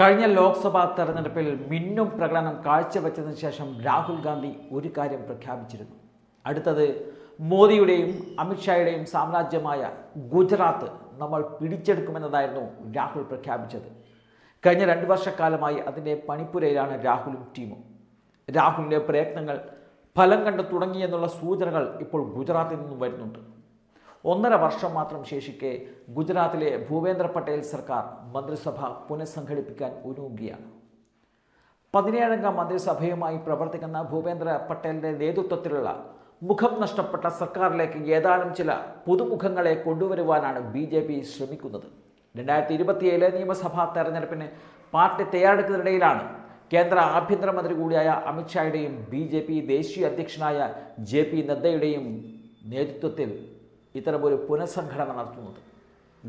കഴിഞ്ഞ ലോക്സഭാ തെരഞ്ഞെടുപ്പിൽ മിന്നും പ്രകടനം കാഴ്ചവെച്ചതിന് ശേഷം രാഹുൽ ഗാന്ധി ഒരു കാര്യം പ്രഖ്യാപിച്ചിരുന്നു. അടുത്തത് മോദിയുടെയും അമിത്ഷായുടെയും സാമ്രാജ്യമായ ഗുജറാത്ത് നമ്മൾ പിടിച്ചെടുക്കുമെന്നതായിരുന്നു രാഹുൽ പ്രഖ്യാപിച്ചത്. കഴിഞ്ഞ രണ്ട് വർഷക്കാലമായി അതിന്റെ പണിപ്പുരയിലാണ് രാഹുലും ടീമും. രാഹുലിന്റെ പ്രയത്നങ്ങൾ ഫലം കണ്ടു തുടങ്ങിയെന്നുള്ള സൂചനകൾ ഇപ്പോൾ ഗുജറാത്തിൽ നിന്നും വരുന്നുണ്ട്. ഒന്നര വർഷം മാത്രം ശേഷിക്കെ ഗുജറാത്തിലെ ഭൂപേന്ദ്ര പട്ടേൽ സർക്കാർ മന്ത്രിസഭ പുനഃസംഘടിപ്പിക്കാൻ ഒരുങ്ങുകയാണ്. പതിനേഴംഗ മന്ത്രിസഭയുമായി പ്രവർത്തിക്കുന്ന ഭൂപേന്ദ്ര പട്ടേലിന്റെ നേതൃത്വത്തിലുള്ള മുഖം നഷ്ടപ്പെട്ട സർക്കാരിലേക്ക് ഏതാനും ചില പുതുമുഖങ്ങളെ കൊണ്ടുവരുവാനാണ് ബി ജെ പി ശ്രമിക്കുന്നത്. രണ്ടായിരത്തി ഇരുപത്തിയേഴിലെ നിയമസഭാ തെരഞ്ഞെടുപ്പിന് പാർട്ടി തയ്യാറെടുക്കുന്നതിനിടയിലാണ് കേന്ദ്ര ആഭ്യന്തരമന്ത്രി കൂടിയായ അമിത്ഷായുടെയും ബി ജെ പി ദേശീയ അധ്യക്ഷനായ ജെ പി നദ്ദയുടെയും നേതൃത്വത്തിൽ ഇത്തരമൊരു പുനഃസംഘടന നടത്തുന്നത്.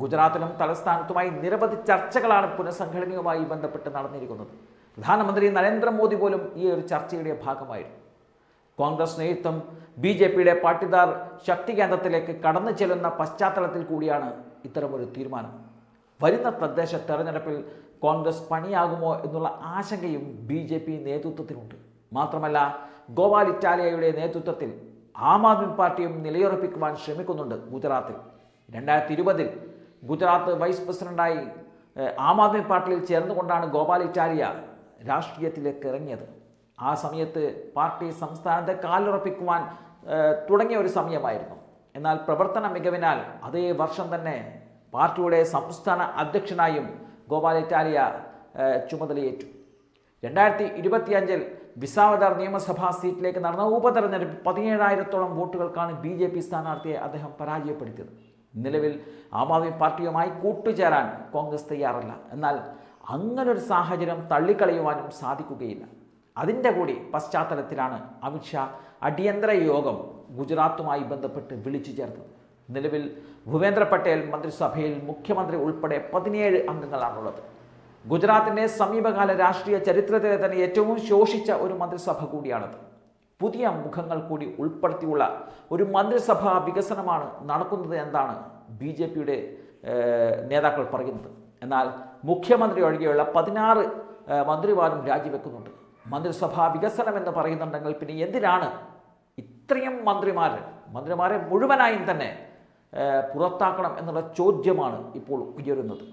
ഗുജറാത്തിലും തലസ്ഥാനത്തുമായി നിരവധി ചർച്ചകളാണ് പുനഃസംഘടനയുമായി ബന്ധപ്പെട്ട് നടന്നിരിക്കുന്നത്. പ്രധാനമന്ത്രി നരേന്ദ്രമോദി പോലും ഈ ഒരു ചർച്ചയുടെ ഭാഗമായിരുന്നു. കോൺഗ്രസ് നേതൃത്വം ബി ജെ പിയുടെ പാട്ടിദാർ ശക്തി കേന്ദ്രത്തിലേക്ക് കടന്നു ചെല്ലുന്ന പശ്ചാത്തലത്തിൽ കൂടിയാണ് ഇത്തരമൊരു തീരുമാനം. വരുന്ന തദ്ദേശ തെരഞ്ഞെടുപ്പിൽ കോൺഗ്രസ് പണിയാകുമോ എന്നുള്ള ആശങ്കയും ബി ജെ പി നേതൃത്വത്തിനുണ്ട്. മാത്രമല്ല ഗോപാൽ ഇറ്റാലിയയുടെ നേതൃത്വത്തിൽ ആം ആദ്മി പാർട്ടിയും നിലയുറപ്പിക്കുവാൻ ശ്രമിക്കുന്നുണ്ട് ഗുജറാത്തിൽ. രണ്ടായിരത്തി ഇരുപതിൽ ഗുജറാത്ത് വൈസ് പ്രസിഡന്റായി ആം ആദ്മി പാർട്ടിയിൽ ചേർന്നുകൊണ്ടാണ് ഇറ്റാലിയ രാഷ്ട്രീയത്തിലേക്ക് ഇറങ്ങിയത്. ആ സമയത്ത് പാർട്ടി സംസ്ഥാനത്തെ കാലുറപ്പിക്കുവാൻ തുടങ്ങിയ ഒരു സമയമായിരുന്നു. എന്നാൽ പ്രവർത്തന മികവിനാൽ അതേ വർഷം തന്നെ പാർട്ടിയുടെ സംസ്ഥാന അധ്യക്ഷനായും ഇറ്റാലിയ ചുമതലയേറ്റു. രണ്ടായിരത്തി ഇരുപത്തിയഞ്ചിൽ വിസാവദാർ നിയമസഭാ സീറ്റിലേക്ക് നടന്ന ഉപതെരഞ്ഞെടുപ്പ് പതിനേഴായിരത്തോളം വോട്ടുകൾക്കാണ് ബി ജെ പി സ്ഥാനാർത്ഥിയെ അദ്ദേഹം പരാജയപ്പെടുത്തിയത്. നിലവിൽ ആം ആദ്മി പാർട്ടിയുമായി കൂട്ടുചേരാൻ കോൺഗ്രസ് തയ്യാറല്ല. എന്നാൽ അങ്ങനൊരു സാഹചര്യം തള്ളിക്കളയുവാനും സാധിക്കുകയില്ല. അതിന്റെ കൂടി പശ്ചാത്തലത്തിലാണ് അമിത്ഷാ അടിയന്തര യോഗം ഗുജറാത്തുമായി ബന്ധപ്പെട്ട് വിളിച്ചു ചേർത്തത്. നിലവിൽ ഭൂപേന്ദ്ര പട്ടേൽ മന്ത്രിസഭയിൽ മുഖ്യമന്ത്രി ഉൾപ്പെടെ പതിനേഴ് അംഗങ്ങളാണുള്ളത്. ഗുജറാത്തിന്റെ സമീപകാല രാഷ്ട്രീയ ചരിത്രത്തിലെ തന്നെ ഏറ്റവും ശോഷിച്ച ഒരു മന്ത്രിസഭ കൂടിയാണത്. പുതിയ മുഖങ്ങൾ കൂടി ഉൾപ്പെടുത്തിയുള്ള ഒരു മന്ത്രിസഭാ വികസനമാണ് നടക്കുന്നത് എന്നാണ് ബി ജെ പിയുടെ നേതാക്കൾ പറയുന്നത്. എന്നാൽ മുഖ്യമന്ത്രി ഒഴികെയുള്ള പതിനാറ് മന്ത്രിമാരും രാജിവെക്കുന്നുണ്ട്. മന്ത്രിസഭാ വികസനം എന്ന് പറയുന്നുണ്ടെങ്കിൽ പിന്നെ എന്തിനാണ് ഇത്രയും മന്ത്രിമാർ മന്ത്രിമാരെ മുഴുവനായും തന്നെ പുറത്താക്കണം എന്നുള്ള ചോദ്യമാണ് ഇപ്പോൾ ഉയരുന്നത്.